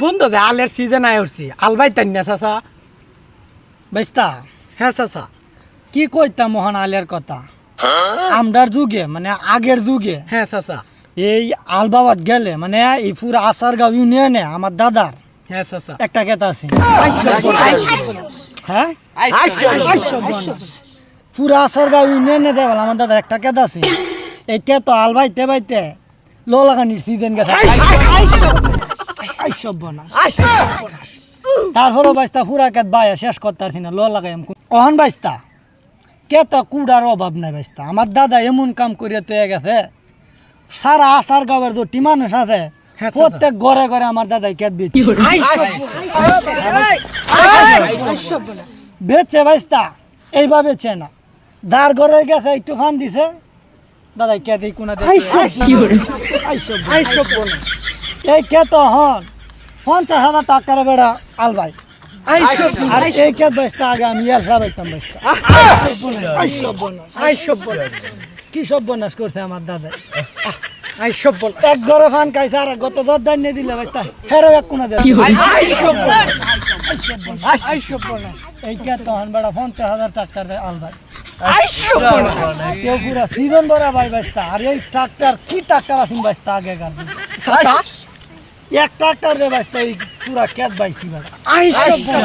বন্ধু দে আলের সিজন আয় উঠছি। আলবাই তাই না চাচা? বাইস্তা? হ্যাঁ চাচা। কি কইতাম মোহন আলের কথা? আমরার যুগে মানে আগের যুগে হ্যাঁ চাচা। এই আলবাবাদ গেলে মানে এই পুরো আসারগাঁও ইউনিয়নে আমার দাদার হ্যাঁ চাচা। একটা কেতা আছে। হ্যাঁ? পুরো আসারগাঁও ইউনিয়নে দেওয়াল আমার দাদার একটা কেতা আছে। এই কেতো আল বাইতে বাইতে লো লাগানির সিজন গেছে তারপরও বাইস্তা পুরা বাইয়া শেষ লো বাইস্তা কুড়ার অভাব নাই বাইস্তা আমার দাদা এমন কাম করিয়া গেছে সারা আসার গাঁয়ের যে টি মানুষ আছে প্রত্যেক ঘরে ঘরে আমার দাদাই কেত বেচছে বেচে বাইস্তা এইভাবে বেচে না দার ঘরে গেছে একটু ফান দিছে দাদাই কেত এই কোনা এই কেত হন পঞ্চাশ হাজার টাকার বেড়া আলবাই আর এই আগে আমি এলসা কি সব করছে আমার দাদা? আই সব বল। এক ঘরে ফান খাইছে আর গত দশ দান নিয়ে দিলে হেরো এক কোনা দেয়। আই সব বল। আই সব বল। এই কেত হন বেড়া পঞ্চাশ হাজার টাকার আলবাই কেউ পুরা সিজন ভরা ভাই আর এই ট্রাক্টর কি ট্রাক্টর আছেন বাইস্তা আগে গাল চাচা এক ট্রাক্টর দে বাইস্তা তাই পুরা কেত বাইছি বেড়া আই সব বল।